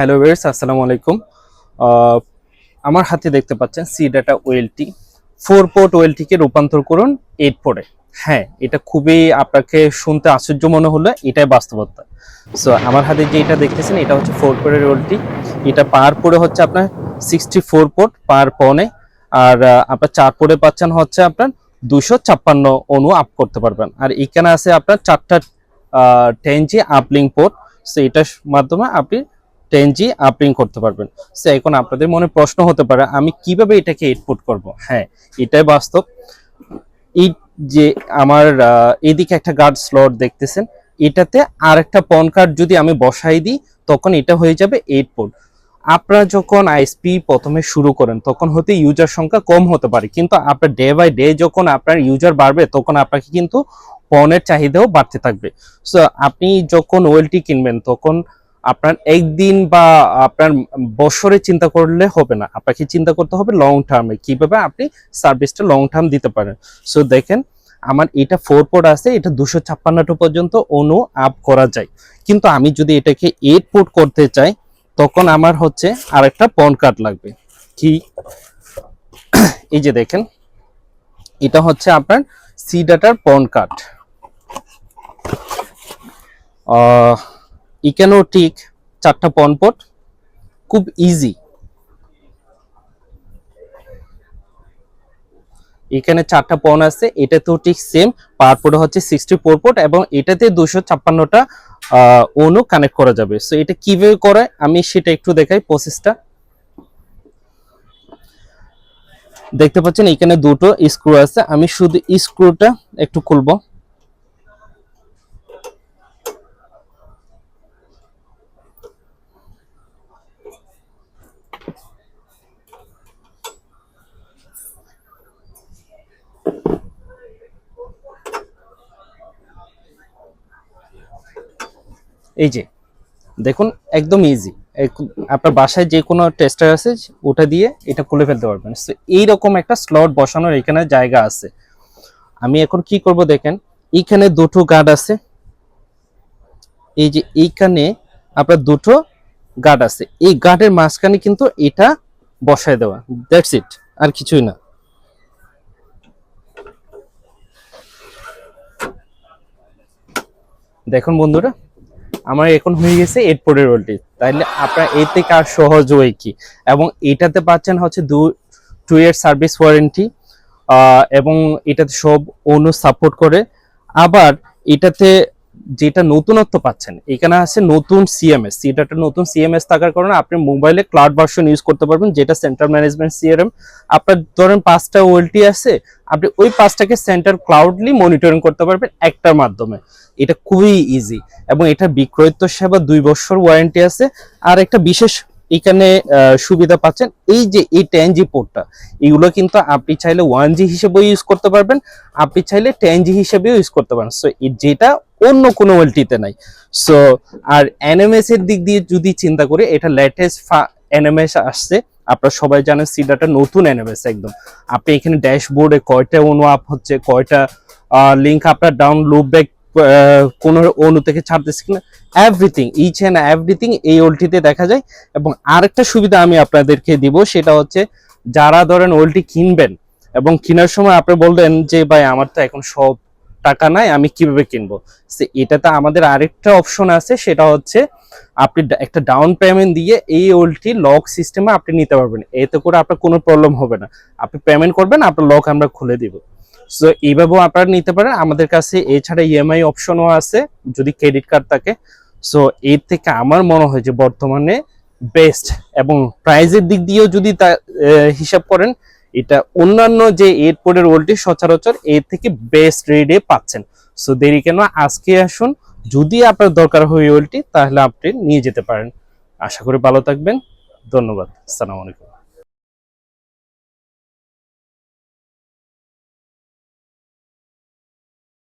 Hello ওয়েস আসসালামু আলাইকুম। আমার হাতে দেখতে পাচ্ছেন C data OLT four port ওয়েলটিকে রূপান্তর করুন এইট পোর্টে হ্যাঁ এটা খুবই আপনাকে শুনতে আশ্চর্য মনে হলো, এটাই বাস্তবতা। সো আমার হাতে যে এটা দেখতেছেন, এটা হচ্ছে ফোর পোর্টের ওয়েলটি এটা পার পোর্টে হচ্ছে আপনার সিক্সটি ফোর পোর্ট পার পনে আর আপনার চার পোর্টে পাচ্ছেন হচ্ছে আপনার দুশো ছাপ্পান্ন অনু আপ করতে পারবেন। আর এখানে আছে আপনার চারটা ten G uplink port so এটার মাধ্যমে আপনি টেন জি করতে পারবেন। সো এখন আপনাদের মনে প্রশ্ন হতে পারে, আমি কীভাবে এটাকে ইনপুট করব? হ্যাঁ এটাই বাস্তব। এই যে আমার এদিকে একটা গার্ড স্লট দেখতেছেন, এটাতে আর একটা পন কার্ড যদি আমি বসাই দিই, তখন এটা হয়ে যাবে এইট পোর্ট আপনারা যখন আইএসপি প্রথমে শুরু করেন, তখন হতে ইউজার সংখ্যা কম হতে পারে, কিন্তু আপনার ডে বাই ডে যখন আপনার ইউজার বাড়বে, তখন আপনাকে কিন্তু পনেরো চাহিদাও বাড়তে থাকবে। সো আপনি যখন ওয়েলটি কিনবেন, তখন আপনার একদিন বা আপনার বছরে চিন্তা করলে হবে না। আপনাকে চিন্তা করতে হবে লং টার্মে কীভাবে আপনি সার্ভিসটা লং টার্ম দিতে পারেন। সো দেখেন, আমার এটা ফোর পোর্ট আছে, এটা দুশো ছাপ্পান্নটা পর্যন্ত অনু আপ করা যায়। কিন্তু আমি যদি এটাকে এইট পোর্ট করতে চাই, তখন আমার হচ্ছে আরেকটা পন কার্ড লাগবে। কি? এই যে দেখেন, এটা হচ্ছে আপনার সি ডাটার পন কার্ড ঠিক চারটা পনপট, খুব ইজি এখানে চারটা পন আছে, এটাতেও ঠিক সেম পাওয়ারপোর্ট হচ্ছে সিক্সটি ফোর পোর্ট এবং এটাতে দুশো ছাপ্পান্নটা অনু কানেক্ট করা যাবে। সো এটা কীভাবে করে আমি সেটা একটু দেখাই প্রসেসটা দেখতে পাচ্ছেন, এখানে দুটো স্ক্রু আছে। আমি শুধু স্ক্রুটা একটু খুলবো। এই যে দেখুন একদম ইজি আপনার বাসায় যে কোনো টেস্টার আছে ওটা দিয়ে এটা খুলে ফেলতে পারবেন। So, এইরকম একটা স্লট বসানোর এখানে জায়গা আছে। আমি এখন কি করব দেখেন এইখানে দুটো গার্ড আছে। এই যে এইখানে আপনার দুটো গার্ড আছে। এই গার্ডের মাঝখানে কিন্তু এটা বসায় দেওয়া। দ্যাটস ইট আর কিছুই না। দেখুন বন্ধুরা আমার এখন হয়ে গেছে এইট পোর্টের রোলটি তাহলে আপনার এর থেকে আর সহজ ওয়ে কি? এবং এটাতে পাচ্ছেন হচ্ছে দু টু ইয়ার সার্ভিস ওয়ারেন্টি এবং এটাতে সব অনু সাপোর্ট করে। আবার এটাতে যেটা নতুনত্ব পাচ্ছেন, এখানে আছে নতুন সিএমএস একটা নতুন সিএমএস থাকার কারণে আপনি মোবাইলে ক্লাউড ভার্সন ইউজ করতে পারবেন, যেটা সেন্ট্রাল ম্যানেজমেন্ট সিআরএম আপনার ধরেন পাঁচটা ওয়েলটি আছে, আপনি ওই পাঁচটাকে সেন্টার ক্লাউডলি মনিটরিং করতে পারবেন একটার মাধ্যমে। এটা খুবই ইজি এবং এটা বিক্রয়িত সেবা দুই বছর ওয়ারেন্টি আছে। আর একটা বিশেষ এখানে সুবিধা পাচ্ছেন, এই যে এই টেন জি পোর্টটা এগুলো কিন্তু আপনি চাইলে ওয়ান জি হিসেবেও ইউজ করতে পারবেন, আপনি চাইলে টেন জি হিসেবেও ইউজ করতে পারেন। সো যেটা অন্য কোনো ওয়েলটিতে নাই। সো আর এনএমএস এর দিক দিয়ে যদি চিন্তা করি, এটা লেটেস্ট এনএমএস আসছে। আপনারা সবাই জানেন সিডাটা নতুন এনএমএস একদম। আপনি এখানে ড্যাশবোর্ডে কয়টা অনু আপ হচ্ছে, কয়টা লিঙ্ক আপনার ডাউন ব্যাক কোন অনু থেকে ছাড়তেছে কিনা এভরিথিং ইচ অ্যান্ড এভরিথিং এই ওলটিতে দেখা যায়। এবং আরেকটা সুবিধা আমি আপনাদেরকে দিব, সেটা হচ্ছে যারা ধরেন ওলটি কিনবেন, এবং কেনার সময় আপনি বলবেন যে, ভাই, আমার তো এখন সব টাকা নাই, আমি কীভাবে কিনবো? এটাতে আমাদের আরেকটা অপশন আছে, সেটা হচ্ছে আপনি একটা ডাউন পেমেন্ট দিয়ে এই ওল্ডটি লক সিস্টেমে আপনি নিতে পারবেন। এতে করে আপনার কোনো প্রবলেম হবে না। আপনি পেমেন্ট করবেন, আপনার লক আমরা খুলে দিব। সো এইভাবেও আপনারা নিতে পারেন। আমাদের কাছে এছাড়া ইএমআই অপশনও আছে, যদি ক্রেডিট কার্ড থাকে। সো এর থেকে আমার মনে হয় যে বর্তমানে বেস্ট এবং প্রাইজের দিক দিয়েও যদি তা হিসাব করেন এটা অন্যান্য যে এয়ারপোর্টের ওল্টি সচরাচর এর থেকে বেস্ট রেটে পাচ্ছেন। সো দেরি কেন, আজকে আসুন। যদি আপনার দরকার হয় ওয়েলটি তাহলে আপনি নিয়ে যেতে পারেন। আশা করি ভালো থাকবেন। ধন্যবাদ। আসসালামু আলাইকুম।